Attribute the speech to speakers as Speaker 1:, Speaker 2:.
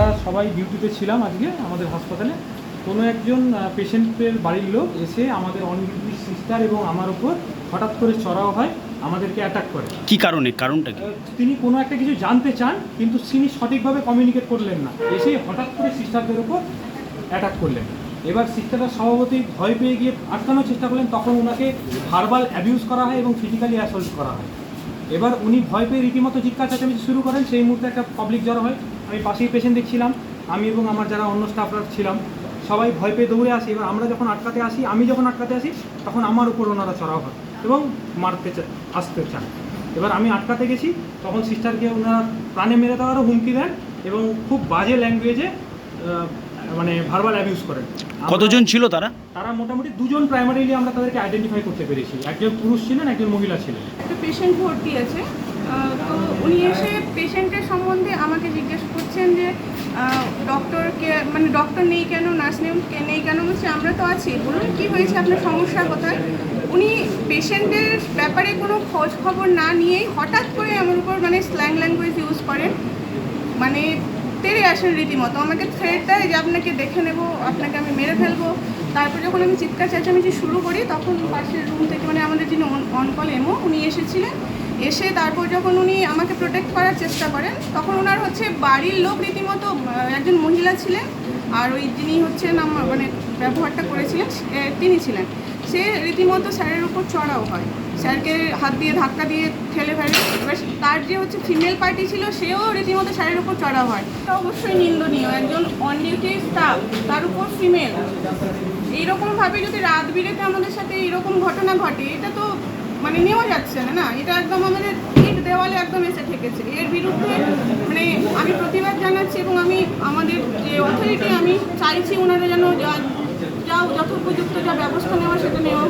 Speaker 1: আমরা সবাই ডিউটিতে ছিলাম আজকে আমাদের হাসপাতালে। কোনো একজন পেশেন্টের বাড়ির লোক এসে আমাদের অনডিউটি সিস্টার এবং আমার উপর হঠাৎ করে চড়াও হয় আমাদেরকে অ্যাটাক করে।
Speaker 2: কি কারণে? কারণটা কি?
Speaker 1: তিনি কোনো একটা কিছু জানতে চান কিন্তু তিনি সঠিকভাবে কমিউনিকেট করলেন না। এসে হঠাৎ করে সিস্টারদের উপর অ্যাটাক করলেন। এবার সিস্টাররা স্বভাবতই ভয় পেয়ে গিয়ে আটকানোর চেষ্টা করলেন তখন ওনাকে ভার্বাল অ্যাবিউজ করা হয় এবং ফিজিক্যালি অ্যাসল্ট করা হয়। এবার উনি ভয় পেয়ে রীতিমতো চিৎকার চেঁচামেচি শুরু করেন সেই মুহূর্তে একটা পাবলিক জড়ো হয়। আমি পাশেই পেশেন্ট দেখছিলাম আমি এবং আমার যারা অন্য স্টাফরা ছিলাম সবাই ভয় পেয়ে দৌড়ে আসি এবার আমরা যখন আটকাতে আসি আমি যখন আটকাতে আসি তখন আমার উপর ওনারা চড়াও হয় এবং মারতে চা- আসতে চান। এবার আমি আটকাতে গেছি তখন সিস্টারকে ওনারা প্রাণে মেরে দেওয়ারও হুমকি দেন এবং খুব বাজে ল্যাঙ্গুয়েজে মানে ভার্বাল অ্যাবিউজ করেন।
Speaker 2: কতজন ছিল তারা?
Speaker 1: তারা মোটামুটি দুজন প্রাইমারিলি আমরা তাদেরকে আইডেন্টিফাই করতে পেরেছি। একজন পুরুষ ছিলেন একজন মহিলা ছিলেন।
Speaker 3: একটা পেশেন্ট ভর্তি আছে। তো উনি এসে পেশেন্টের সম্বন্ধে করছেন যে ডক্টরকে মানে ডক্টর নেই কেন নার্স নেই নেই কেন বলছে, আমরা তো আছি। বলুন, কী হয়েছে আপনার সমস্যা কোথায়? উনি পেশেন্টের ব্যাপারে কোনো খোঁজ খবর না নিয়েই হঠাৎ করে আমার উপর মানে স্ল্যাং ল্যাঙ্গুয়েজ ইউজ করেন। মানে তেড়ে আসেন রীতিমতো। আমাকে থ্রেট দেয় যে, আপনাকে দেখে নেব, আপনাকে আমি মেরে ফেলব। তারপর যখন আমি চিৎকার চেঁচামেচি শুরু করি, তখন পাশের রুম থেকে মানে আমাদের যিনি অন কল এমও উনি এসেছিলেন। এসে তারপর যখন উনি আমাকে প্রোটেক্ট করার চেষ্টা করেন। তখন ওনার হচ্ছে বাড়ির লোক রীতিমতো একজন মহিলা ছিলেন, আর ওই যিনি হচ্ছেন আমার মানে ব্যবহারটা করেছিলেন তিনি ছিলেন। সে রীতিমতো স্যারের উপর চড়াও হয়। স্যারকে হাত দিয়ে ধাক্কা দিয়ে ঠেলে ফেলে। এবার তার যে হচ্ছে ফিমেল পার্টি ছিল, সেও রীতিমতো স্যারের উপর চড়াও হয়। এটা অবশ্যই নিন্দনীয়। একজন অন ডিউটি স্টাফ তার উপর ফিমেল। এইরকমভাবে যদি রাত বিরেতে আমাদের সাথে এরকম ঘটনা ঘটে, এটা তো মানে নেওয়া যাচ্ছে না না? এটা একদম আমাদের দেওয়ালে একদম এসে ঠেকেছে। এর বিরুদ্ধে মানে আমি প্রতিবাদ জানাচ্ছি এবং আমি আমাদের যে অথরিটি আমি চাইছি ওনারা যেন যা যা যথোপযুক্ত যা ব্যবস্থা নেওয়া, সেটা নেওয়া